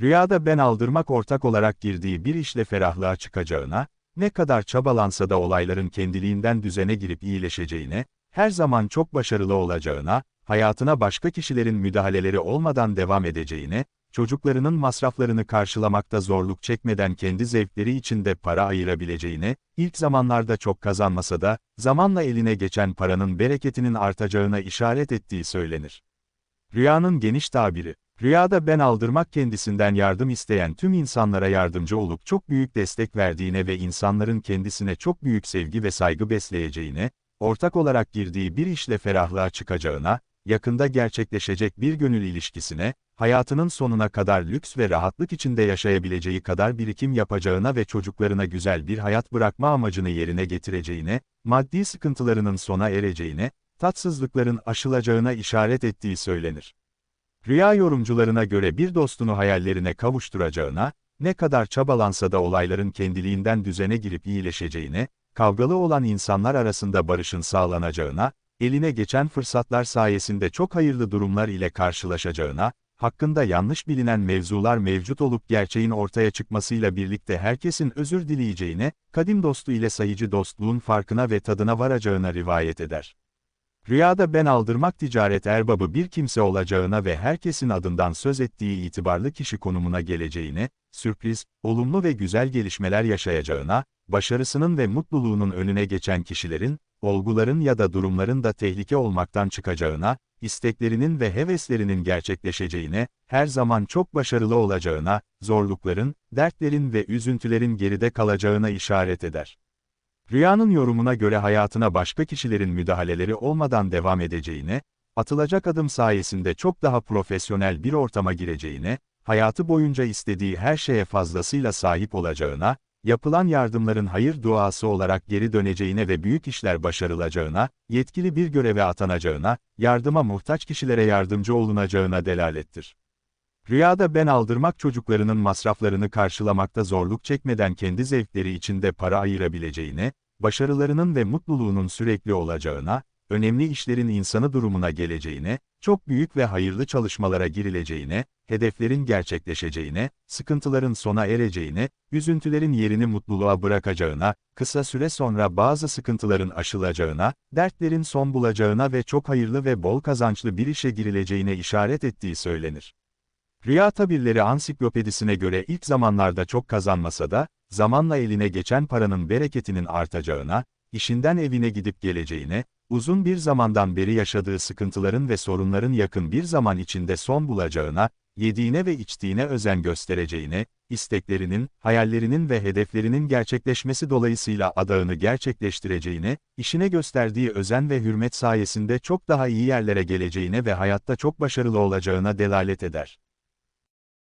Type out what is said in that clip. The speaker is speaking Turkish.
Rüyada ben aldırmak ortak olarak girdiği bir işle ferahlığa çıkacağına, ne kadar çabalansa da olayların kendiliğinden düzene girip iyileşeceğine, her zaman çok başarılı olacağına, hayatına başka kişilerin müdahaleleri olmadan devam edeceğine, çocuklarının masraflarını karşılamakta zorluk çekmeden kendi zevkleri için de para ayırabileceğine, ilk zamanlarda çok kazanmasa da, zamanla eline geçen paranın bereketinin artacağına işaret ettiği söylenir. Rüyanın geniş tabiri, rüyada ben aldırmak kendisinden yardım isteyen tüm insanlara yardımcı olup çok büyük destek verdiğine ve insanların kendisine çok büyük sevgi ve saygı besleyeceğine, ortak olarak girdiği bir işle ferahlığa çıkacağına, yakında gerçekleşecek bir gönül ilişkisine, hayatının sonuna kadar lüks ve rahatlık içinde yaşayabileceği kadar birikim yapacağına ve çocuklarına güzel bir hayat bırakma amacını yerine getireceğine, maddi sıkıntılarının sona ereceğine, tatsızlıkların aşılacağına işaret ettiği söylenir. Rüya yorumcularına göre bir dostunu hayallerine kavuşturacağına, ne kadar çabalansa da olayların kendiliğinden düzene girip iyileşeceğine, kavgalı olan insanlar arasında barışın sağlanacağına, eline geçen fırsatlar sayesinde çok hayırlı durumlar ile karşılaşacağına, hakkında yanlış bilinen mevzular mevcut olup gerçeğin ortaya çıkmasıyla birlikte herkesin özür dileyeceğine, kadim dostu ile sayıcı dostluğun farkına ve tadına varacağına rivayet eder. Rüyada ben aldırmak ticaret erbabı bir kimse olacağına ve herkesin adından söz ettiği itibarlı kişi konumuna geleceğine, sürpriz, olumlu ve güzel gelişmeler yaşayacağına, başarısının ve mutluluğunun önüne geçen kişilerin, olguların ya da durumların da tehlike olmaktan çıkacağına, isteklerinin ve heveslerinin gerçekleşeceğine, her zaman çok başarılı olacağına, zorlukların, dertlerin ve üzüntülerin geride kalacağına işaret eder. Rüyanın yorumuna göre hayatına başka kişilerin müdahaleleri olmadan devam edeceğine, atılacak adım sayesinde çok daha profesyonel bir ortama gireceğine, hayatı boyunca istediği her şeye fazlasıyla sahip olacağına, yapılan yardımların hayır duası olarak geri döneceğine ve büyük işler başarılacağına, yetkili bir göreve atanacağına, yardıma muhtaç kişilere yardımcı olunacağına delalettir. Rüyada ben aldırmak çocuklarının masraflarını karşılamakta zorluk çekmeden kendi zevkleri içinde para ayırabileceğine, başarılarının ve mutluluğunun sürekli olacağına, önemli işlerin insanı durumuna geleceğine, çok büyük ve hayırlı çalışmalara girileceğine, hedeflerin gerçekleşeceğine, sıkıntıların sona ereceğine, üzüntülerin yerini mutluluğa bırakacağına, kısa süre sonra bazı sıkıntıların aşılacağına, dertlerin son bulacağına ve çok hayırlı ve bol kazançlı bir işe girileceğine işaret ettiği söylenir. Rüya tabirleri ansiklopedisine göre ilk zamanlarda çok kazanmasa da, zamanla eline geçen paranın bereketinin artacağına, işinden evine gidip geleceğine, uzun bir zamandan beri yaşadığı sıkıntıların ve sorunların yakın bir zaman içinde son bulacağına, yediğine ve içtiğine özen göstereceğine, isteklerinin, hayallerinin ve hedeflerinin gerçekleşmesi dolayısıyla adağını gerçekleştireceğine, işine gösterdiği özen ve hürmet sayesinde çok daha iyi yerlere geleceğine ve hayatta çok başarılı olacağına delalet eder.